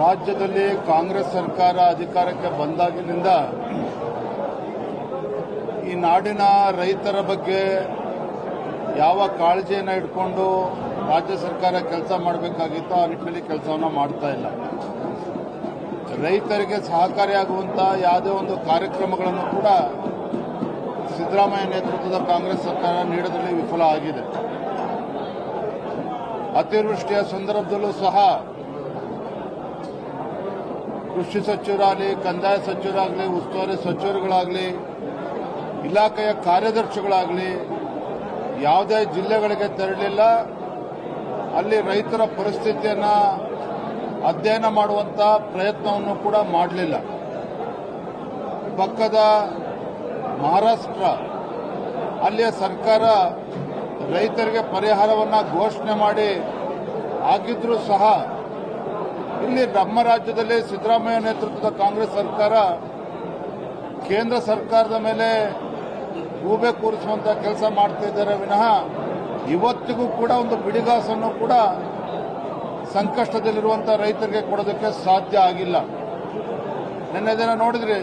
ರಾಜ್ಯದಲ್ಲಿ ಕಾಂಗ್ರೆಸ್ ಸರ್ಕಾರ ಅಧಿಕಾರಕ್ಕೆ ಬಂದಾಗಿನಿಂದ ಈ ನಾಡಿನ ರೈತರ ಬಗ್ಗೆ ಯಾವ ಕಾಳಜಿಯನ್ನು ಇಟ್ಕೊಂಡು ರಾಜ್ಯ ಸರ್ಕಾರ ಕೆಲಸ ಮಾಡಬೇಕಾಗಿತ್ತೋ ಆ ನಿಟ್ಟಿನಲ್ಲಿ ಕೆಲಸವನ್ನು ಮಾಡ್ತಾ ಇಲ್ಲ. ರೈತರಿಗೆ ಸಹಕಾರಿಯಾಗುವಂಥ ಯಾವುದೇ ಒಂದು ಕಾರ್ಯಕ್ರಮಗಳನ್ನು ಕೂಡ ಸಿದ್ದರಾಮಯ್ಯ ನೇತೃತ್ವದ ಕಾಂಗ್ರೆಸ್ ಸರ್ಕಾರ ನೀಡೋದ್ರಲ್ಲಿ ವಿಫಲ ಆಗಿದೆ. ಅತಿವೃಷ್ಟಿಯ ಸಂದರ್ಭದಲ್ಲೂ ಸಹ ಕೃಷಿ ಸಚಿವರಾಗಲಿ, ಕಂದಾಯ ಸಚಿವರಾಗಲಿ, ಉಸ್ತುವಾರಿ ಸಚಿವರುಗಳಾಗಲಿ, ಇಲಾಖೆಯ ಕಾರ್ಯದರ್ಶಿಗಳಾಗಲಿ, ಯಾವುದೇ ಜಿಲ್ಲೆಗಳಿಗೆ ತೆರಳಿಲ್ಲ. ಅಲ್ಲಿ ರೈತರ ಪರಿಸ್ಥಿತಿಯನ್ನು ಅಧ್ಯಯನ ಮಾಡುವಂಥ ಪ್ರಯತ್ನವನ್ನು ಕೂಡ ಮಾಡಲಿಲ್ಲ. ಪಕ್ಕದ ಮಹಾರಾಷ್ಟ್ರ, ಅಲ್ಲಿಯ ಸರ್ಕಾರ ರೈತರಿಗೆ ಪರಿಹಾರವನ್ನು ಘೋಷಣೆ ಮಾಡಿ, ಆಗಿದ್ರೂ ಸಹ ಇಲ್ಲಿ ನಮ್ಮ ರಾಜ್ಯದಲ್ಲಿ ಸಿದ್ದರಾಮಯ್ಯ ನೇತೃತ್ವದ ಕಾಂಗ್ರೆಸ್ ಸರ್ಕಾರ ಕೇಂದ್ರ ಸರ್ಕಾರದ ಮೇಲೆ ಗೂಬೆ ಕೂರಿಸುವಂತ ಕೆಲಸ ಮಾಡ್ತಿದ್ದಾರೆ ವಿನಃ ಇವತ್ತಿಗೂ ಕೂಡ ಒಂದು ಬಿಡಿಗಾಸನ್ನು ಕೂಡ ಸಂಕಷ್ಟದಲ್ಲಿರುವಂತಹ ರೈತರಿಗೆ ಕೊಡೋದಕ್ಕೆ ಸಾಧ್ಯ ಆಗಿಲ್ಲ. ನಿನ್ನೆ ದಿನ ನೋಡಿದ್ರಿ,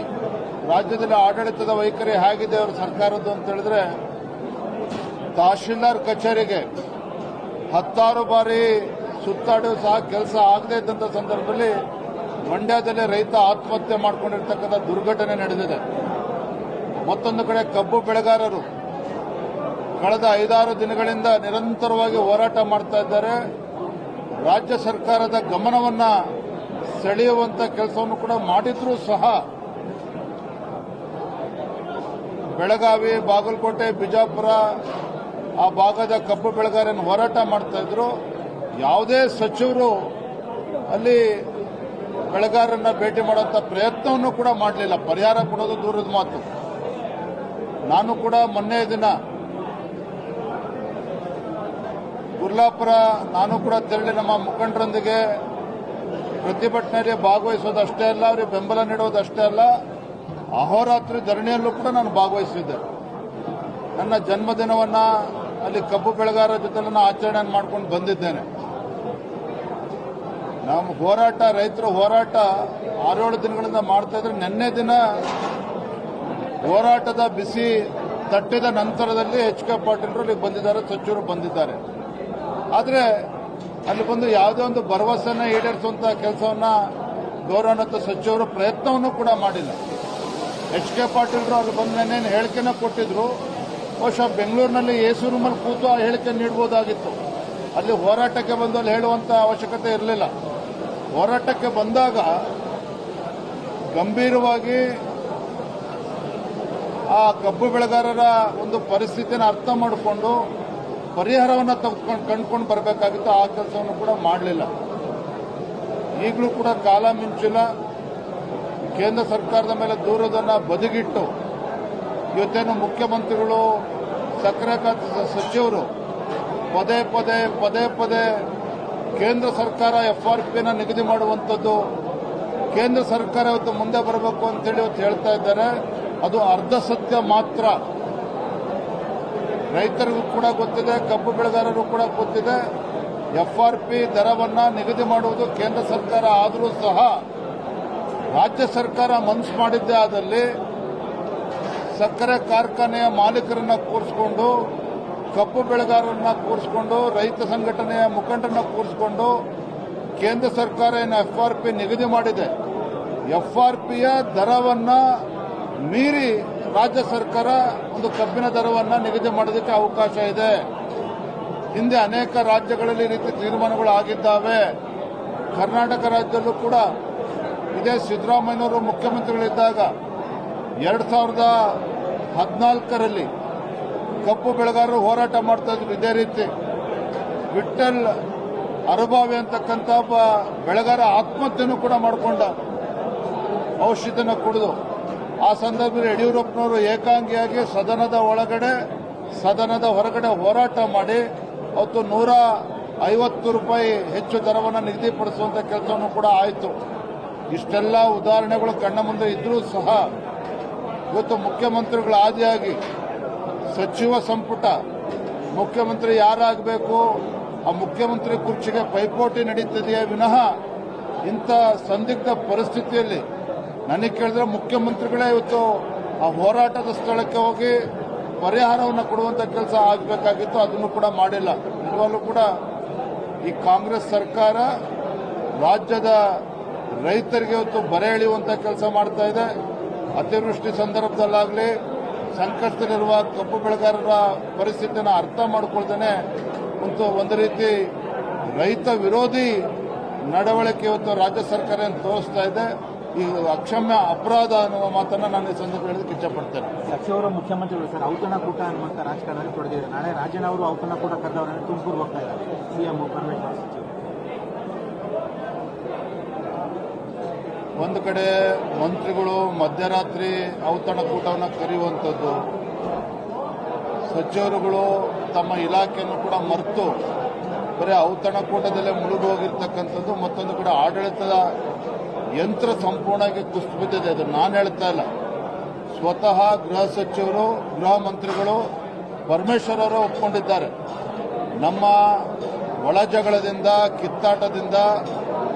ರಾಜ್ಯದಲ್ಲಿ ಆಡಳಿತದ ವೈಖರಿ ಹೇಗಿದೆ ಅವರ ಸರ್ಕಾರದ್ದು ಅಂತ ಹೇಳಿದ್ರೆ, ತಹಶೀಲ್ದಾರ್ ಕಚೇರಿಗೆ ಹತ್ತಾರು ಬಾರಿ ಸುತ್ತಾಡೋ ಸಹ ಕೆಲಸ ಆಗದೇ ಇದ್ದಂಥ ಸಂದರ್ಭದಲ್ಲಿ ಮಂಡ್ಯದಲ್ಲಿ ರೈತ ಆತ್ಮಹತ್ಯೆ ಮಾಡಿಕೊಂಡಿರ್ತಕ್ಕಂಥ ದುರ್ಘಟನೆ ನಡೆದಿದೆ. ಮತ್ತೊಂದು ಕಡೆ ಕಬ್ಬು ಬೆಳೆಗಾರರು ಕಳೆದ ಐದಾರು ದಿನಗಳಿಂದ ನಿರಂತರವಾಗಿ ಹೋರಾಟ ಮಾಡ್ತಾ ಇದ್ದಾರೆ. ರಾಜ್ಯ ಸರ್ಕಾರದ ಗಮನವನ್ನ ಸೆಳೆಯುವಂತ ಕೆಲಸವನ್ನು ಕೂಡ ಮಾಡಿದ್ರೂ ಸಹ ಬೆಳಗಾವಿ, ಬಾಗಲಕೋಟೆ, ಬಿಜಾಪುರ ಆ ಭಾಗದ ಕಬ್ಬು ಬೆಳೆಗಾರನ್ನು ಹೋರಾಟ ಮಾಡ್ತಾ ಇದ್ರು. ಯಾವುದೇ ಸಚಿವರು ಅಲ್ಲಿ ಬೆಳೆಗಾರರನ್ನ ಭೇಟಿ ಮಾಡುವಂತ ಪ್ರಯತ್ನವನ್ನು ಕೂಡ ಮಾಡಲಿಲ್ಲ. ಪರಿಹಾರ ಕೊಡೋದು ದೂರದ ಮಾತು. ನಾನು ಕೂಡ ಮೊನ್ನೆ ದಿನ ಗುರ್ಲಾಪುರ, ನಾನು ಕೂಡ ತೆರಳಿ ನಮ್ಮ ಮುಖಂಡರೊಂದಿಗೆ ಪ್ರತಿಭಟನೆಯಲ್ಲಿ ಭಾಗವಹಿಸೋದಷ್ಟೇ ಅಲ್ಲ, ಅವರಿಗೆ ಬೆಂಬಲ ನೀಡೋದಷ್ಟೇ ಅಲ್ಲ, ಅಹೋರಾತ್ರಿ ಧರಣಿಯಲ್ಲೂ ಕೂಡ ನಾನು ಭಾಗವಹಿಸಿದ್ದೆ. ನನ್ನ ಜನ್ಮದಿನವನ್ನ ಅಲ್ಲಿ ಕಬ್ಬು ಬೆಳೆಗಾರರ ಜೊತೆ ನಾನು ಆಚರಣೆ ಮಾಡ್ಕೊಂಡು ಬಂದಿದ್ದೇನೆ. ನಮ್ಮ ಹೋರಾಟ, ರೈತರ ಹೋರಾಟ ಆರೇಳು ದಿನಗಳಿಂದ ಮಾಡ್ತಾ ಇದ್ರೆ ನಿನ್ನೆ ದಿನ ಹೋರಾಟದ ಬಿಸಿ ತಟ್ಟಿದ ನಂತರದಲ್ಲಿ ಎಚ್ ಕೆ ಪಾಟೀಲ್ರು ಇಲ್ಲಿ ಬಂದಿದ್ದಾರೆ, ಸಚಿವರು ಬಂದಿದ್ದಾರೆ. ಆದರೆ ಅಲ್ಲಿ ಬಂದು ಯಾವುದೇ ಒಂದು ಭರವಸೆನ ಈಡೇರಿಸುವಂತಹ ಕೆಲಸವನ್ನ ಗೌರವಾನ್ವಿತ ಸಚಿವರು ಪ್ರಯತ್ನವನ್ನು ಕೂಡ ಮಾಡಿಲ್ಲ. ಎಚ್ ಕೆ ಪಾಟೀಲ್ರು ಅಲ್ಲಿ ಬಂದ ನೆನ್ನೇನು ಹೇಳಿಕೆನ ಕೊಟ್ಟಿದ್ರು, ಬಹುಶಃ ಬೆಂಗಳೂರಿನಲ್ಲಿ ಎಸಿ ರೂಮಲ್ಲಿ ಕೂತು ಆ ಹೇಳಿಕೆ ನೀಡಬಹುದಾಗಿತ್ತು ಅಲ್ಲಿ ಹೋರಾಟಕ್ಕೆ ಬಂದು ಅಲ್ಲಿ ಹೇಳುವಂತ ಅವಶ್ಯಕತೆ ಇರಲಿಲ್ಲ. ಹೋರಾಟಕ್ಕೆ ಬಂದಾಗ ಗಂಭೀರವಾಗಿ ಆ ಕಬ್ಬು ಬೆಳೆಗಾರರ ಒಂದು ಪರಿಸ್ಥಿತಿನ ಅರ್ಥ ಮಾಡಿಕೊಂಡು ಪರಿಹಾರವನ್ನು ತೆಗೆದುಕೊಂಡು ಕಂಡುಕೊಂಡು ಬರಬೇಕಾಗಿತ್ತು, ಆ ಕೆಲಸವನ್ನು ಕೂಡ ಮಾಡಲಿಲ್ಲ. ಈಗಲೂ ಕೂಡ ಕಾಲ ಮಿಂಚಿಲ್ಲ. ಕೇಂದ್ರ ಸರ್ಕಾರದ ಮೇಲೆ ದೂರದನ್ನ ಬದಿಗಿಟ್ಟು ಇವತ್ತೇನು ಮುಖ್ಯಮಂತ್ರಿಗಳು ಸಕ್ಕರೆ ಖಾತೆ ಸಚಿವರು ಪದೇ ಪದೇ ಪದೇ ಪದೇ ಕೇಂದ್ರ ಸರ್ಕಾರ ಎಫ್ ಆರ್ ಪಿನ ನಿಗದಿ ಮಾಡುವಂಥದ್ದು ಕೇಂದ್ರ ಸರ್ಕಾರ ಇವತ್ತು ಮುಂದೆ ಬರಬೇಕು ಅಂತೇಳಿ ಇವತ್ತು ಹೇಳ್ತಾ ಇದ್ದಾರೆ. ಅದು ಅರ್ಧ ಸತ್ಯ ಮಾತ್ರ. ರೈತರಿಗೂ ಕೂಡ ಗೊತ್ತಿದೆ, ಕಬ್ಬು ಬೆಳೆಗಾರರು ಕೂಡ ಗೊತ್ತಿದೆ. ಎಫ್ ಆರ್ ಪಿ ದರವನ್ನ ನಿಗದಿ ಮಾಡುವುದು ಕೇಂದ್ರ ಸರ್ಕಾರ ಆದರೂ ಸಹ ರಾಜ್ಯ ಸರ್ಕಾರ ಮನಸ್ಸು ಮಾಡಿದ್ದೇ ಆದಲ್ಲಿ ಸಕ್ಕರೆ ಕಾರ್ಖಾನೆಯ ಮಾಲೀಕರನ್ನ ಕೂರಿಸಿಕೊಂಡು ಕಬ್ಬು ಬೆಳೆಗಾರರನ್ನ ಕೂರಿಸಿಕೊಂಡು, ರೈತ ಸಂಘಟನೆಯ ಮುಖಂಡರನ್ನ ಕೂರಿಸಿಕೊಂಡು ಕೇಂದ್ರ ಸರ್ಕಾರ ಏನು ಎಫ್ ಆರ್ ಪಿ ನಿಗದಿ ಮಾಡಿದೆ. ಎಫ್ ಆರ್ ಪಿಯ ದರವನ್ನ ಮೀರಿ ರಾಜ್ಯ ಸರ್ಕಾರ ಒಂದು ಕಬ್ಬಿನ ದರವನ್ನ ನಿಗದಿ ಮಾಡೋದಕ್ಕೆ ಅವಕಾಶ ಇದೆ. ಹಿಂದೆ ಅನೇಕ ರಾಜ್ಯಗಳಲ್ಲಿ ಈ ರೀತಿ ತೀರ್ಮಾನಗಳು ಆಗಿದ್ದಾವೆ. ಕರ್ನಾಟಕ ರಾಜ್ಯದಲ್ಲೂ ಕೂಡ ಇದೇ ಸಿದ್ದರಾಮಯ್ಯವರು ಮುಖ್ಯಮಂತ್ರಿಗಳಿದ್ದಾಗ, ಎರಡು ಸಾವಿರದ ಹದಿನಾಲ್ಕರಲ್ಲಿ ಕಬ್ಬು ಬೆಳೆಗಾರರು ಹೋರಾಟ ಮಾಡ್ತಾ ಇದ್ರು ಇದೇ ರೀತಿ. ವಿಠಲ್ ಅರಬಾವಿ ಅಂತಕ್ಕಂಥ ಒಬ್ಬ ಬೆಳೆಗಾರ ಆತ್ಮಹತ್ಯೆನೂ ಕೂಡ ಮಾಡಿಕೊಂಡ ಔಷಧಿನ ಕುಡಿದು. ಆ ಸಂದರ್ಭದಲ್ಲಿ ಯಡಿಯೂರಪ್ಪನವರು ಏಕಾಂಗಿಯಾಗಿ ಸದನದ ಒಳಗಡೆ, ಸದನದ ಹೊರಗಡೆ ಹೋರಾಟ ಮಾಡಿ, ಅವತ್ತು ನೂರ ಐವತ್ತು ರೂಪಾಯಿ ಹೆಚ್ಚು ದರವನ್ನು ನಿಗದಿಪಡಿಸುವಂತ ಕೆಲಸವನ್ನು ಕೂಡ ಆಯಿತು. ಇಷ್ಟೆಲ್ಲ ಉದಾಹರಣೆಗಳು ಕಣ್ಣ ಮುಂದೆ ಇದ್ರೂ ಸಹ ಇವತ್ತು ಮುಖ್ಯಮಂತ್ರಿಗಳ ಆದಿಯಾಗಿ ಸಚಿವ ಸಂಪುಟ. ಮುಖ್ಯಮಂತ್ರಿ ಯಾರಾಗಬೇಕು? ಆ ಮುಖ್ಯಮಂತ್ರಿ ಕುರ್ಚಿಗೆ ಪೈಪೋಟಿ ನಡೀತದೆಯೇ ವಿನಃ? ಇಂಥ ಸಂದಿಗ್ಧ ಪರಿಸ್ಥಿತಿಯಲ್ಲಿ ನನಗೆ ಕೇಳಿದ್ರೆ ಮುಖ್ಯಮಂತ್ರಿಗಳೇ ಇವತ್ತು ಆ ಹೋರಾಟದ ಸ್ಥಳಕ್ಕೆ ಹೋಗಿ ಪರಿಹಾರವನ್ನು ಕೊಡುವಂತ ಕೆಲಸ ಆಗಬೇಕಾಗಿತ್ತು, ಅದನ್ನು ಕೂಡ ಮಾಡಿಲ್ಲ. ನಿಜವಾಗ್ಲೂ ಕೂಡ ಈ ಕಾಂಗ್ರೆಸ್ ಸರ್ಕಾರ ರಾಜ್ಯದ ರೈತರಿಗೆ ಇವತ್ತು ಬರೆ ಎಳೆಯುವಂತ ಕೆಲಸ ಮಾಡ್ತಾ ಇದೆ. ಅತಿವೃಷ್ಟಿ ಸಂದರ್ಭದಲ್ಲಾಗಲಿ ಸಂಕಷ್ಟದಲ್ಲಿರುವ, ಕಬ್ಬು ಬೆಳೆಗಾರರ ಪರಿಸ್ಥಿತಿಯನ್ನು ಅರ್ಥ ಮಾಡಿಕೊಳ್ತಾನೆ ಮತ್ತು ಒಂದು ರೀತಿ ರೈತ ವಿರೋಧಿ ನಡವಳಿಕೆ ಇವತ್ತು ರಾಜ್ಯ ಸರ್ಕಾರ ತೋರಿಸ್ತಾ ಇದೆ. ಈ ಅಕ್ಷಮ್ಯ ಅಪರಾಧ ಅನ್ನುವ ಮಾತನ್ನ ನಾನು ಈ ಸಂದರ್ಭ ಹೇಳೋದಕ್ಕೆ ಇಚ್ಛಪಡ್ತೇನೆ. ಸಚಿವರು ಮುಖ್ಯಮಂತ್ರಿಗಳು ಸರ್ ಔತಣಕೂಟ ಅನ್ನುವಂಥ ರಾಜಕಾರಣದಲ್ಲಿ ತೊಡಗಿದ್ದಾರೆ. ನಾಳೆ ರಾಜನವರು ಔತಣಕೂಟ ಕರೆದವರನ್ನು ತುಮಕೂರು ಹೋಗ್ತಾ ಇದ್ದಾರೆ. ಸಿಎಂ ಪರಮೇಶ್ವರ್ ಸಚಿವರು. ಒಂದು ಕಡೆ ಮಂತ್ರಿಗಳು ಮಧ್ಯರಾತ್ರಿ ಔತಣಕೂಟವನ್ನು ಕರೆಯುವಂಥದ್ದು, ಸಚಿವರುಗಳು ತಮ್ಮ ಇಲಾಖೆಯನ್ನು ಕೂಡ ಮರೆತು ಬರೀ ಔತಣಕೂಟದಲ್ಲೇ ಮುಳುಗಿ ಹೋಗಿರ್ತಕ್ಕಂಥದ್ದು, ಮತ್ತೊಂದು ಕಡೆ ಆಡಳಿತದ ಯಂತ್ರ ಸಂಪೂರ್ಣವಾಗಿ ಕುಸಿದು ಬಿದ್ದಿದೆ ಅದು ನಾನು ಹೇಳ್ತಾ ಇಲ್ಲ. ಸ್ವತಃ ಗೃಹ ಸಚಿವರು, ಗೃಹ ಮಂತ್ರಿಗಳು ಪರಮೇಶ್ವರ್ ಅವರು ಒಪ್ಕೊಂಡಿದ್ದಾರೆ. ನಮ್ಮ ಒಳ ಜಗಳದಿಂದ ಕಿತ್ತಾಟದಿಂದ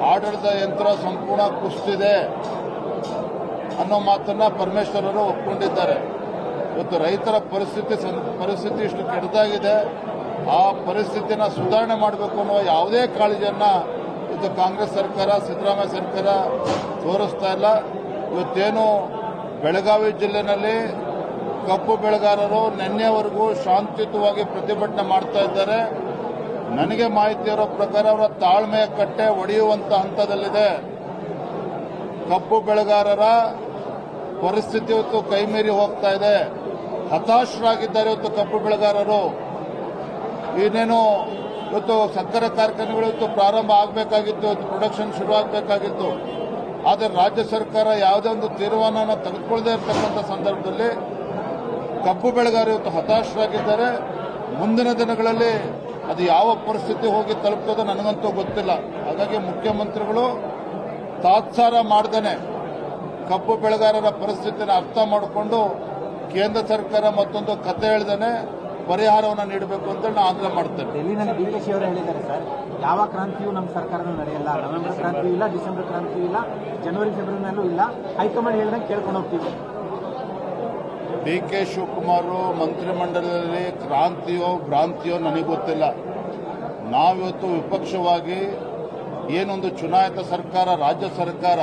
ಆಡಳಿತ ಯಂತ್ರ ಸಂಪೂರ್ಣ ಕುಸಿದಿದೆ ಅನ್ನೋ ಮಾತನ್ನ ಪರಮೇಶ್ವರರು ಒಪ್ಪಿಕೊಂಡಿದ್ದಾರೆ ಇವತ್ತು ರೈತರ ಪರಿಸ್ಥಿತಿ ಪರಿಸ್ಥಿತಿ ಇಷ್ಟು ಕೆಟ್ಟದಾಗಿದೆ. ಆ ಪರಿಸ್ಥಿತಿನ ಸುಧಾರಣೆ ಮಾಡಬೇಕು ಅನ್ನೋ ಯಾವುದೇ ಕಾಳಜಿಯನ್ನ ಇವತ್ತು ಕಾಂಗ್ರೆಸ್ ಸರ್ಕಾರ, ಸಿದ್ದರಾಮಯ್ಯ ಸರ್ಕಾರ ತೋರಿಸ್ತಾ ಇಲ್ಲ. ಇವತ್ತೇನು ಬೆಳಗಾವಿ ಜಿಲ್ಲೆನಲ್ಲಿ ಕಬ್ಬು ಬೆಳೆಗಾರರು ನಿನ್ನೆವರೆಗೂ ಶಾಂತಿಯುತವಾಗಿ ಪ್ರತಿಭಟನೆ ಮಾಡ್ತಾ ಇದ್ದಾರೆ. ನನಗೆ ಮಾಹಿತಿ ಇರೋ ಪ್ರಕಾರ ಅವರ ತಾಳ್ಮೆಯ ಕಟ್ಟೆ ಒಡೆಯುವಂತ ಹಂತದಲ್ಲಿದೆ. ಕಬ್ಬು ಬೆಳೆಗಾರರ ಪರಿಸ್ಥಿತಿ ಇವತ್ತು ಕೈಮೀರಿ ಹೋಗ್ತಾ ಇದೆ. ಹತಾಶರಾಗಿದ್ದಾರೆ ಇವತ್ತು ಕಬ್ಬು ಬೆಳೆಗಾರರು. ಇನ್ನೇನು ಇವತ್ತು ಸಕ್ಕರೆ ಕಾರ್ಖಾನೆಗಳು ಇವತ್ತು ಪ್ರಾರಂಭ ಆಗಬೇಕಾಗಿತ್ತು, ಇವತ್ತು ಪ್ರೊಡಕ್ಷನ್ ಶುರು ಆಗಬೇಕಾಗಿತ್ತು. ಆದರೆ ರಾಜ್ಯ ಸರ್ಕಾರ ಯಾವುದೇ ಒಂದು ತೀರ್ಮಾನ ತೆಗೆದುಕೊಳ್ಳದೇ ಇರತಕ್ಕಂಥ ಸಂದರ್ಭದಲ್ಲಿ ಕಬ್ಬು ಬೆಳೆಗಾರರು ಇವತ್ತು ಹತಾಶರಾಗಿದ್ದಾರೆ. ಮುಂದಿನ ದಿನಗಳಲ್ಲಿ ಅದು ಯಾವ ಪರಿಸ್ಥಿತಿ ಹೋಗಿ ತಲುಪ್ತದೋ ನನಗಂತೂ ಗೊತ್ತಿಲ್ಲ. ಹಾಗಾಗಿ ಮುಖ್ಯಮಂತ್ರಿಗಳು ತಾತ್ಸಾರ ಮಾಡ್ದೇನೆ ಕಬ್ಬು ಬೆಳೆಗಾರರ ಪರಿಸ್ಥಿತಿನ ಅರ್ಥ ಮಾಡಿಕೊಂಡು ಕೇಂದ್ರ ಸರ್ಕಾರ ಮತ್ತೊಂದು ಕತೆ ಹೇಳ್ದೇನೆ ಪರಿಹಾರವನ್ನು ನೀಡಬೇಕು ಅಂತ ನಾನು ಆಗ್ರಹ ಮಾಡ್ತೇನೆ. ಡೆಲ್ಲಿನಲ್ಲಿ ಅವರು ಹೇಳಿದ್ದಾರೆ ಸರ್, ಯಾವ ಕ್ರಾಂತಿಯೂ ನಮ್ಮ ಸರ್ಕಾರದಲ್ಲಿ ನಡೆಯಲ್ಲ, ನವೆಂಬರ್ ಕ್ರಾಂತಿ ಇಲ್ಲ, ಡಿಸೆಂಬರ್ ಕ್ರಾಂತಿ ಇಲ್ಲ, ಜನವರಿ, ಫೆಬ್ರವರಿನಲ್ಲೂ ಇಲ್ಲ. ಹೈಕಮಾಂಡ್ ಹೇಳಿದಂಗೆ ಕೇಳ್ಕೊಂಡು ಹೋಗ್ತೀವಿ. ಡಿ ಕೆ ಶಿವಕುಮಾರ್ ಮಂತ್ರಿಮಂಡಲದಲ್ಲಿ ಕ್ರಾಂತಿಯೋ ಭ್ರಾಂತಿಯೋ ನನಗೆ ಗೊತ್ತಿಲ್ಲ. ನಾವಿವತ್ತು ವಿಪಕ್ಷವಾಗಿ ಏನೊಂದು ಚುನಾಯಿತ ಸರ್ಕಾರ, ರಾಜ್ಯ ಸರ್ಕಾರ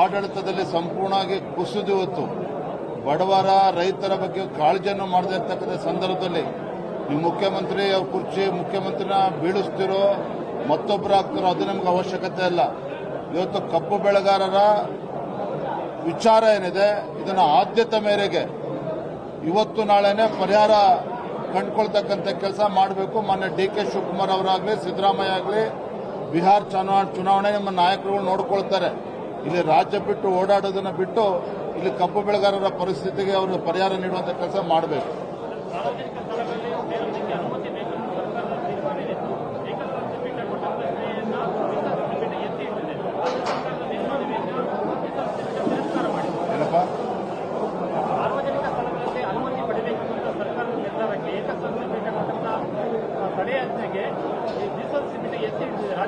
ಆಡಳಿತದಲ್ಲಿ ಸಂಪೂರ್ಣವಾಗಿ ಕುಸಿದು ಇವತ್ತು ಬಡವರ, ರೈತರ ಬಗ್ಗೆ ಕಾಳಜಿಯನ್ನು ಮಾಡದೇ ಇರ್ತಕ್ಕಂಥ ಸಂದರ್ಭದಲ್ಲಿ ನೀವು ಮುಖ್ಯಮಂತ್ರಿ ಅವ್ರ ಕುರ್ಚಿ ಮುಖ್ಯಮಂತ್ರಿನ ಬೀಳಿಸ್ತಿರೋ ಮತ್ತೊಬ್ಬರು ಆಗ್ತಿರೋ ಅದು ನಮ್ಗೆ ಅವಶ್ಯಕತೆ ಇಲ್ಲ ಇವತ್ತು ಕಬ್ಬು ಬೆಳೆಗಾರರ ವಿಚಾರ ಏನಿದೆ, ಇದನ್ನ ಆದ್ಯತೆ ಮೇರೆಗೆ ಇವತ್ತು ನಾಳೆನೆ ಪರಿಹಾರ ಕಂಡುಕೊಳ್ತಕ್ಕಂಥ ಕೆಲಸ ಮಾಡಬೇಕು. ಮೊನ್ನೆ ಡಿ ಕೆ ಶಿವಕುಮಾರ್ ಅವರಾಗಲಿ, ಸಿದ್ದರಾಮಯ್ಯ ಆಗಲಿ, ಬಿಹಾರ ಚುನಾವಣೆ ಚುನಾವಣೆ ನಿಮ್ಮ ನಾಯಕರುಗಳು ನೋಡ್ಕೊಳ್ತಾರೆ. ಇಲ್ಲಿ ರಾಜ್ಯ ಬಿಟ್ಟು ಓಡಾಡೋದನ್ನು ಬಿಟ್ಟು ಇಲ್ಲಿ ಕಬ್ಬು ಬೆಳೆಗಾರರ ಪರಿಸ್ಥಿತಿಗೆ ಅವರು ಪರಿಹಾರ ನೀಡುವಂತ ಕೆಲಸ ಮಾಡಬೇಕು.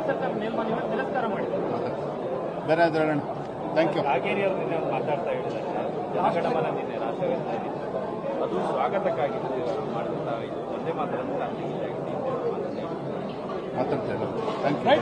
ಸರ್ಕಾರ ತಿರಸ್ಕಾರ ಬೇರೆ ಥ್ಯಾಂಕ್ ಯು ಹಾಗೇರಿ ಅವರು ನಿನ್ನೆ ಮಾತಾಡ್ತಾ ಜನಗಣ ಮನ ನಿನ್ನೆ ಅದು ಸ್ವಾಗತಕ್ಕಾಗಿ ಮಾಡಿದಂತ ಇದು ಒಂದೇ ಮಾತ್ರ ಮಾತಾಡ್ತಾ ಇದ್ದಾರೆ ಥ್ಯಾಂಕ್ ಯು